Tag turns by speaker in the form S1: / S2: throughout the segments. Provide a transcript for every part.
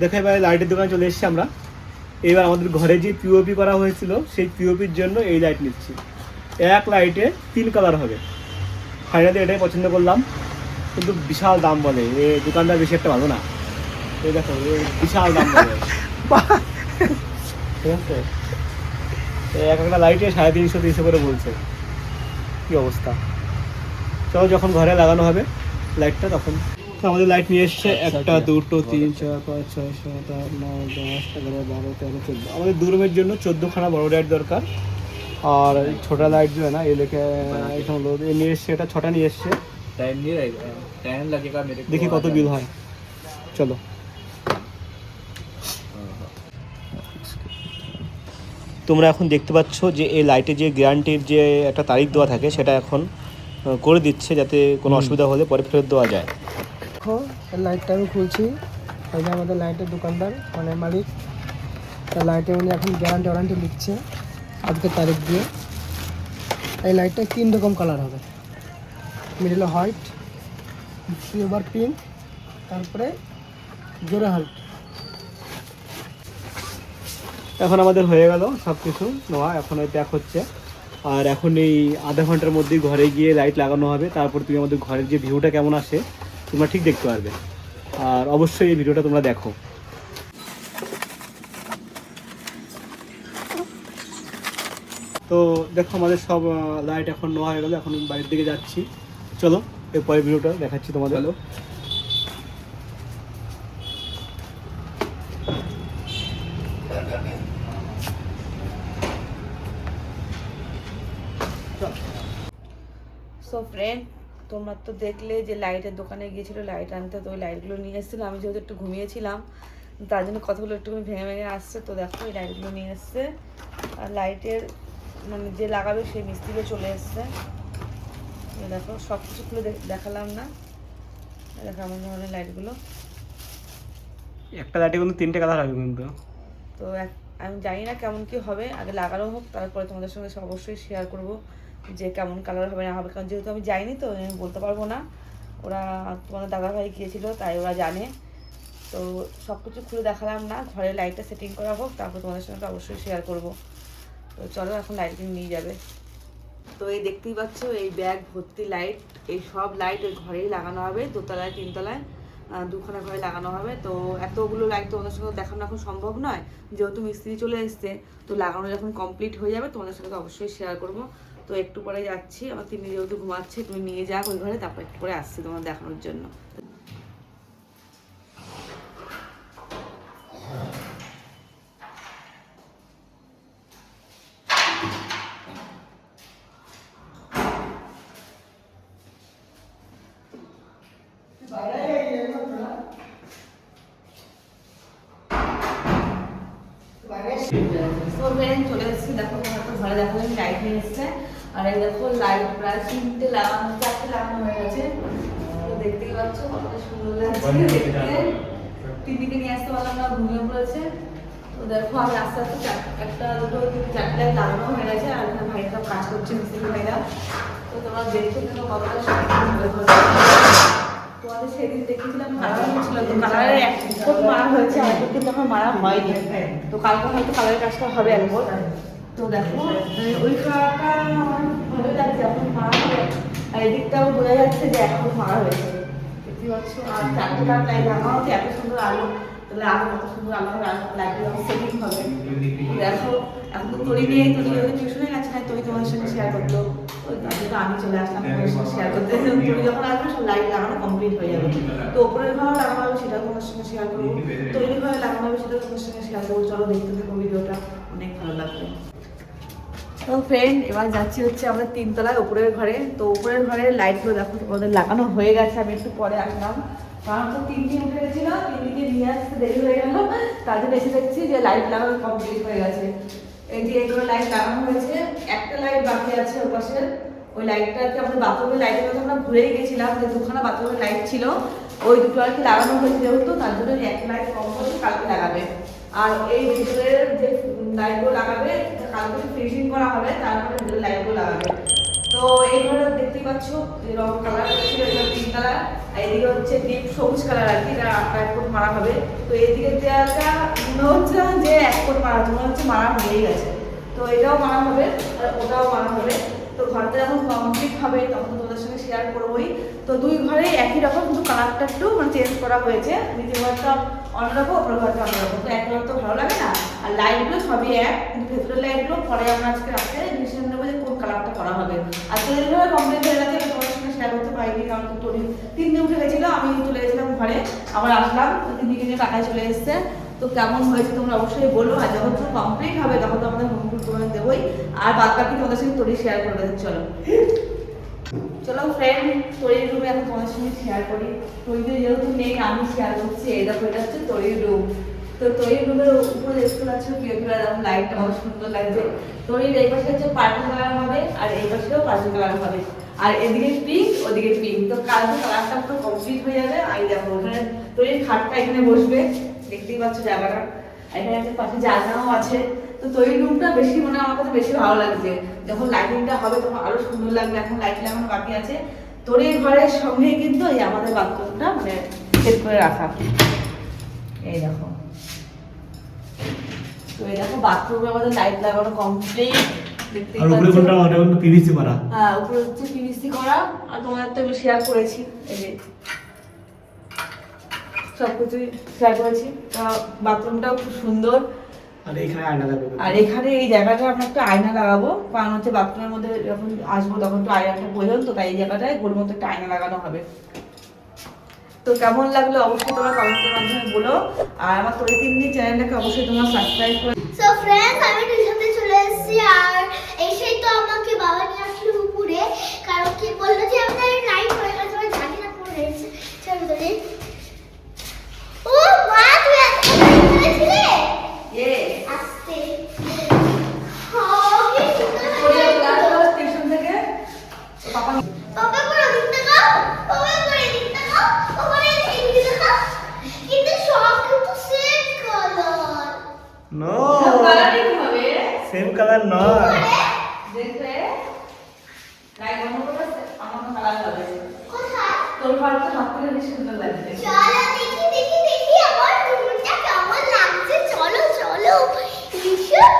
S1: দেখো এবার লাইটের দোকানে চলে এসেছি আমরা এবার আমাদের ঘরে যে পিওপি করা হয়েছিল সেই পিওপির জন্য এই লাইট নিচ্ছি এক লাইটে তিন কালার হবে ফাইনালি এটাই পছন্দ করলাম কিন্তু বিশাল দাম বলে এ দোকানদার বেশি একটা ভালো না এই দেখো বিশাল দাম বলে এক একটা লাইটে সাড়ে তিনশো তিনশো করে বলছে কি অবস্থা চলো যখন ঘরে লাগানো হবে লাইটটা তখন আমাদের লাইট নিয়ে এসছে আচ্ছা, একটা আচ্ছা। দুটো তিন চার পাঁচ ছয় সাত আট নয় দশ এগারো বারো তেরো চোদ্দো আমাদের দু জন্য চোদ্দোখানা বড় লাইট দরকার আর ছোটা লাইট যে না এই লেখা এখন নিয়ে এসছে এটা ছটা নিয়ে এসছে দেখি কত বিল হয় চলো তোমরা এখন দেখতে পাচ্ছ যে এই লাইটের যে গ্যারান্টির যে একটা তারিখ দেওয়া থাকে সেটা এখন করে দিচ্ছে যাতে কোনো অসুবিধা হলে পরে ফেরত দেওয়া যায় লাইটটা আমি খুলছি ওই যে আমাদের লাইটের দোকানদার মানে মালিক তার লাইটে উনি এখন গ্যারান্টি ওয়ারান্টি লিখছে আজকের তারিখ দিয়ে এই লাইটটা তিন রকম কালার হবে মিডল হোয়াইট সিলভার পিঙ্ক তারপরে জোরে হাল্ট এখন আমাদের হয়ে গেল সব কিছু নোয়া এখন ওই প্যাক হচ্ছে আর এখন এই আধা ঘন্টার মধ্যেই ঘরে গিয়ে লাইট লাগানো হবে তারপর তুমি আমাদের ঘরের যে ভিউটা কেমন আসে তোমরা ঠিক দেখতে পারবে আর অবশ্যই এই ভিডিওটা তোমরা দেখো তো দেখো আমাদের সব লাইট এখন নেওয়া হয়ে গেলো এখন বাড়ির দিকে যাচ্ছি চলো এরপরে ভিডিওটা দেখাচ্ছি তোমাদের
S2: আমার তো দেখলে যে লাইটের দোকানে গিয়েছিলো লাইট আনতে তো ওই লাইটগুলো নিয়ে এসেছিলো আমি যেহেতু একটু ঘুমিয়েছিলাম তার জন্য কথাগুলো একটুখানি ভেঙে ভেঙে আসছে তো দেখো ওই লাইটগুলো নিয়ে এসছে আর লাইটের মানে যে লাগাবে সেই মিস্ত্রিও চলে এসছে দেখো সব কিছুগুলো দেখালাম না দেখো আমার ধরনের লাইটগুলো
S1: একটা লাইটে কিন্তু তিনটে কালার হবে কিন্তু
S2: তো আমি জানি না কেমন কি হবে আগে লাগানো হোক তারপরে তোমাদের সঙ্গে অবশ্যই শেয়ার করবো যে কেমন কালার হবে না হবে কারণ যেহেতু আমি যাইনি তো আমি বলতে পারবো না ওরা তোমার দাদাভাই গিয়েছিলো তাই ওরা জানে তো সব কিছু খুলে দেখালাম না ঘরে লাইটটা সেটিং করা হোক তারপর তোমাদের সঙ্গে তো অবশ্যই শেয়ার করব তো চলো এখন লাইটিং নিয়ে যাবে তো এই দেখতেই পাচ্ছ এই ব্যাগ ভর্তি লাইট এই সব লাইট ওই ঘরেই লাগানো হবে দোতলায় তিনতলায় দুখানা ঘরে লাগানো হবে তো এতগুলো লাইট তোমাদের সঙ্গে দেখানো এখন সম্ভব নয় যেহেতু মিস্ত্রি চলে এসছে তো লাগানো যখন কমপ্লিট হয়ে যাবে তোমাদের সঙ্গে অবশ্যই শেয়ার করবো তো একটু পরে যাচ্ছি আমার তিনি যেহেতু ঘুমাচ্ছে তুমি নিয়ে যাক ওই ঘরে তারপর একটু পরে আসছি তোমার দেখানোর জন্য চলে এসেছি দেখো ঘরে দেখো লাইট নিয়ে এসছে আর এই দেখো লাইট প্রায় তিনটে লাগানো চারটে লাগানো হয়ে গেছে তো দেখতেই পাচ্ছ কত সুন্দর লাগছে দেখতে টিভিতে নিয়ে আসতে পারলাম না ঘুমিয়ে পড়েছে তো দেখো আমি আস্তে আস্তে একটা দুটো চারটে লাগানো হয়ে গেছে আর এখানে ভাইরা সব কাজ করছে মিস্ত্রি ভাইরা তো তোমরা দেখছো কিন্তু কতটা সুন্দর সেদিন দেখেছিলাম কালার হ্যাঁ। হয়েছিল মারা হয়েছে কিন্তু আমার মারা হয়নি হ্যাঁ। তো কালকে হয়তো কালারের কাজটা হবে একবার তো দেখো ওই খাওয়াটা আমার ভালো লাগছে এখন মারা হয়েছে আর এদিকটাও বোঝা যাচ্ছে যে এখন মারা হয়েছে দেখতে পাচ্ছ আর চারটে কাপ আমার এত সুন্দর আলো তাহলে আরো কত সুন্দর আলো লাগবে আমার সেটিং হবে দেখো এখন তো তৈরি নেই তৈরি যখন টিউশনে গেছে না তৈরি তোমার সঙ্গে শেয়ার করতো তার তো আমি চলে আসলাম তোমাদের সঙ্গে শেয়ার করতে তুমি যখন আসবে সব লাইট লাগানো কমপ্লিট হয়ে যাবে তো ওপরের ঘর লাগানো হবে সেটা তোমার সঙ্গে শেয়ার করবো তৈরি ঘরে লাগানো হবে সেটা তোমার সঙ্গে শেয়ার করবো চলো দেখতে থাকো ভিডিওটা অনেক ভালো লাগবে তো ফ্রেন্ড এবার যাচ্ছি হচ্ছে আমরা তিনতলায় উপরের ঘরে তো উপরের ঘরে লাইটগুলো দেখো তোমাদের লাগানো হয়ে গেছে আমি একটু পরে আসলাম কারণ তো দিন উঠে তিন তিনটিকে নিয়ে আসতে দেরি হয়ে গেল তার জন্য এসে দেখছি যে লাইট লাগানো কমপ্লিট হয়ে গেছে এই যে এগুলো লাইট লাগানো হয়েছে একটা লাইট বাকি আছে ওর পাশে ওই লাইটটাকে আমাদের বাথরুমের লাইটের কথা আমরা ভুলেই গেছিলাম যে দুখানা বাথরুমের লাইট ছিল ওই দুটো আর কি লাগানো হয়েছে যেহেতু তার জন্য এক লাইট কম হয়েছে কালকে লাগাবে আর এই ভিতরের যে লাইটগুলো লাগাবে কালকে ফিনিশিং করা হবে তারপরে লাইটগুলো লাগাবে তো এই ঘরে দেখতে পাচ্ছ রং কালার ছিল এটা পিঙ্ক কালার আর এদিকে হচ্ছে ডিপ সবুজ কালার আর কি এটা এক কোট মারা হবে তো এদিকে দেওয়াটা মনে হচ্ছে না যে এক কোট মারা হচ্ছে মনে হচ্ছে মারা হয়েই গেছে তো এটাও মারা হবে আর ওটাও মারা হবে তো ঘরটা যখন কমপ্লিট হবে তখন তোমাদের সঙ্গে শেয়ার করবোই তো দুই ঘরে একই রকম কিন্তু কালারটা একটু মানে চেঞ্জ করা হয়েছে নিজের ঘরটা অন্যরকম ওপর ঘরটা অন্যরকম তো এক তো ভালো লাগে না আর লাইটগুলো সবই এক কিন্তু ভেতরের লাইটগুলো পরে আমরা আজকে রাখতে ডিসিশন নেবো যে কোন কালারটা করা হবে আর তোদের ঘরে কমপ্লিট হয়ে গেছে তোমাদের সঙ্গে শেয়ার করতে পারিনি কারণ তো তিন দিন উঠে গেছিলো আমি চলে গেছিলাম ঘরে আবার আসলাম তিন দিকে কাকায় চলে এসছে তো কেমন হয়েছে তোমরা অবশ্যই বলো আর যখন তো কমপ্লিট হবে তখন তো আমাদের হোম টুর তোমাদের দেবোই আর বাদ বাকি তোমাদের সঙ্গে তৈরি শেয়ার করে দেবে চলো চলো ফ্রেন্ড তোরির রুমে এখন তোমাদের সঙ্গে শেয়ার করি তোরিদের যেহেতু নেই আমি শেয়ার করছি এই দেখো এটা হচ্ছে তোরির রুম তো তৈরির রুমের উপরে দেখতে পাচ্ছ প্রিয় খেলা দেখো লাইটটা অনেক সুন্দর লাগছে তোরির এই পাশে হচ্ছে পার্পল কালার হবে আর এই পাশেও পার্পল কালার হবে আর এদিকে পিঙ্ক ওদিকে পিঙ্ক তো কালকে কালারটা পুরো কমপ্লিট হয়ে যাবে আমি দেখো ওখানে তৈরির খাটটা এখানে বসবে দেখতেই পাচ্ছ জায়গাটা এখানে একটা পাশে জানলাও আছে তো তো এই রুমটা বেশি মনে আমার কাছে বেশি ভালো লাগছে যখন লাইটিংটা হবে তখন আরো সুন্দর লাগবে এখন লাইট লাগানো বাকি আছে তোর এই ঘরের সঙ্গে কিন্তু এই আমাদের বাথরুমটা মানে সেট করে রাখা এই দেখো তো এই দেখো বাথরুমে আমাদের লাইট লাগানো কমপ্লিট আর উপরে হ্যাঁ, করা আর তোমার তো আমি শেয়ার করেছি এই যে সব কিছুই শেয়ার করেছি বাথরুমটাও খুব সুন্দর
S1: আর এখানে আয়না লাগাবো
S2: আর এখানে এই জায়গাটায় আমরা একটা আয়না লাগাবো কারণ হচ্ছে বাথরুমের মধ্যে যখন আসবো তখন তো আয়নাটা প্রয়োজন তো তাই এই জায়গাটায় গোল মতো একটা আয়না লাগানো হবে তো কেমন লাগলো অবশ্যই তোমরা কমেন্টের মাধ্যমে বলো আর আমার তোরে তিন্নি চ্যানেলটাকে অবশ্যই তোমরা সাবস্ক্রাইব করে
S3: সো ফ্রেন্ডস আমি টিউশনতে চলে এসেছি আর এসেই তো আমাকে বাবা নিয়ে আসলো পুকুরে
S1: নো সেম কালার নয়
S2: দেখবে লাইক অন্য করে আমার কালার হবে কোথায় তোর ফালতু হাত করে বেশ সুন্দর লাগছে
S3: চলো দেখি দেখি দেখি আমার রুমটা কেমন লাগছে চলো চলো ইউসুফ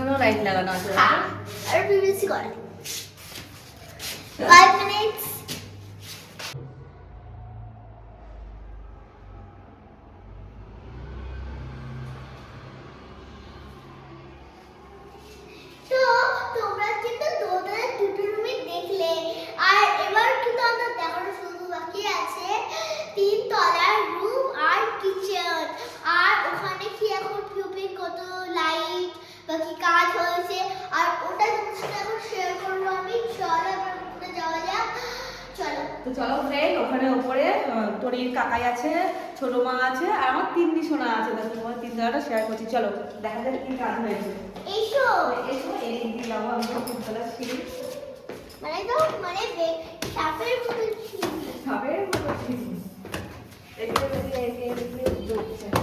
S2: ওখানেও লাইট লাগানো আছে
S3: হ্যাঁ আর বিবিসি করে 5 মিনিটস
S2: হরির কাকাই আছে ছোট মা আছে আর আমার তিন সোনা আছে দেখো তোমার তিন দাদাটা শেয়ার করছি চলো দেখা যাক কি কাজ হয়েছে এসো এসো এই দিয়ে যাবো আমি খুব ভালো আছি
S3: মানে তো মানে সাপের মতো ছিল
S2: সাপের মতো ছিল এদিকে এদিকে এদিকে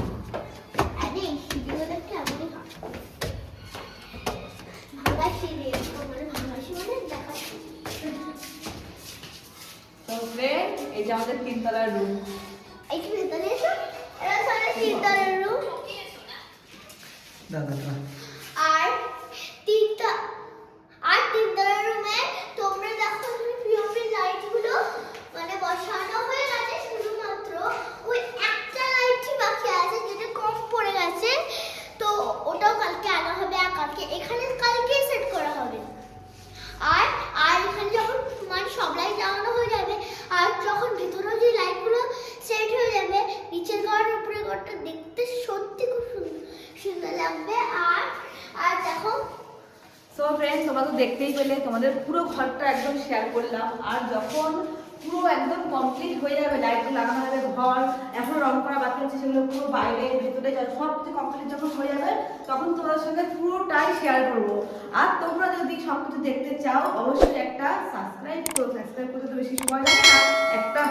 S2: আমাদের তিনতলার রুম তোমরা তোমাকে দেখতেই পেলে তোমাদের পুরো ঘরটা একদম শেয়ার করলাম আর যখন পুরো একদম কমপ্লিট হয়ে যাবে লাইট লাগানো হবে ঘর এখন রং করা বাকি আছে সেগুলো পুরো বাইরে ভেতরে সব কিছু কমপ্লিট যখন হয়ে যাবে তখন তোমাদের সঙ্গে পুরোটাই শেয়ার করবো আর তোমরা যদি সব কিছু দেখতে চাও অবশ্যই একটা সাবস্ক্রাইব করো সাবস্ক্রাইব করতে তো বেশি সময় লাগে না একটা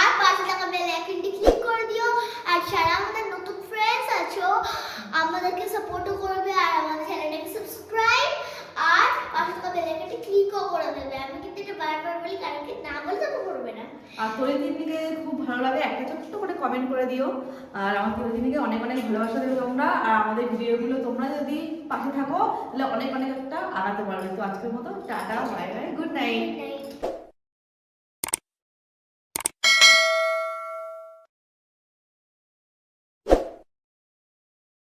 S3: আর পাশে থাকা বেল আইকনটি ক্লিক করে দিও আর যারা আমাদের নতুন ফ্রেন্ডস আছো আমাদেরকে সাপোর্টও করবে আর আমাদের চ্যানেলটাকে সাবস্ক্রাইব
S2: আর খুব ভালো লাগে একটা ছোট্ট করে কমেন্ট করে দিও আর আমার তরিদিনীকে অনেক অনেক ভালোবাসা দেবে তোমরা আর আমাদের ভিডিওগুলো তোমরা যদি পাশে থাকো তাহলে অনেক অনেক একটা আগাতে পারবে তো আজকের মতো tata bye bye good night